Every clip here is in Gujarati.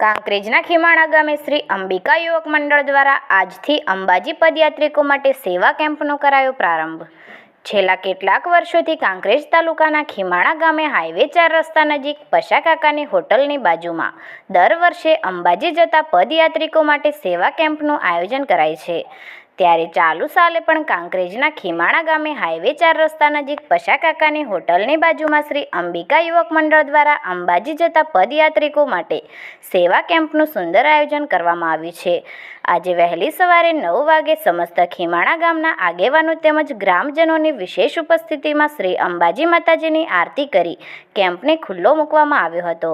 કાંકરેજના ખીમાણા ગામે શ્રી અંબિકા યુવક મંડળ દ્વારા આજથી અંબાજી પદયાત્રિકો માટે સેવા કેમ્પનો કરાયો પ્રારંભ. છેલ્લા કેટલાક વર્ષોથી કાંકરેજ તાલુકાના ખીમાણા ગામે હાઈવે ચાર રસ્તા નજીક પશા કાકાની હોટલની બાજુમાં દર વર્ષે અંબાજી જતા પદયાત્રિકો માટે સેવા કેમ્પનું આયોજન કરાય છે. ત્યારે ચાલુ સાલે પણ કાંકરેજના ખીમાણા ગામે હાઈવે ચાર રસ્તા નજીક પશા કાકાની હોટલની બાજુમાં શ્રી અંબિકા યુવક મંડળ દ્વારા અંબાજી જતા પદયાત્રિકો માટે સેવા કેમ્પનું સુંદર આયોજન કરવામાં આવ્યું છે. આજે વહેલી સવારે નવ વાગે સમસ્ત ખીમાણા ગામના આગેવાનો તેમજ ગ્રામજનોની વિશેષ ઉપસ્થિતિમાં શ્રી અંબાજી માતાજીની આરતી કરી કેમ્પને ખુલ્લો મૂકવામાં આવ્યો હતો.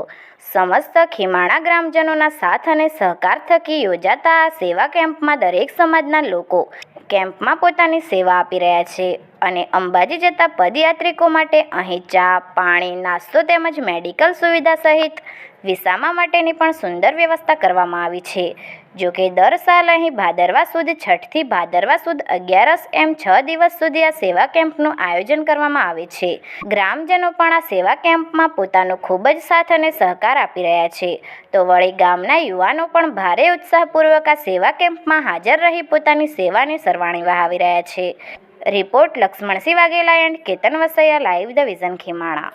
સમસ્ત ખીમાણા ગ્રામજનોના સાથ અને સહકાર થકી યોજાતા આ સેવા કેમ્પમાં દરેક સમાજના લોકો કેમ્પમાં પોતાની સેવા આપી રહ્યા છે અને અંબાજી જતા પદયાત્રિકો માટે અહીં ચા, પાણી, નાસ્તો તેમજ મેડિકલ સુવિધા સહિત વિસામા માટેની પણ સુંદર વ્યવસ્થા કરવામાં આવી છે. જો કે દર સાલ અહીં ભાદરવા સુદ છઠથી ભાદરવા સુદ અગિયારસ એમ છ દિવસ સુધી આ સેવા કેમ્પનું આયોજન કરવામાં આવે છે. ગ્રામજનો પણ આ સેવા કેમ્પમાં પોતાનો ખૂબ જ સાથ અને સહકાર આપી રહ્યા છે. તો વળી ગામના યુવાનો પણ ભારે ઉત્સાહપૂર્વક આ સેવા કેમ્પમાં હાજર રહી પોતાની સેવાને સરવાણી વહાવી રહ્યા છે. Report Laxmansinh Vaghela and Ketan Vasaiya, live the vision Khimana.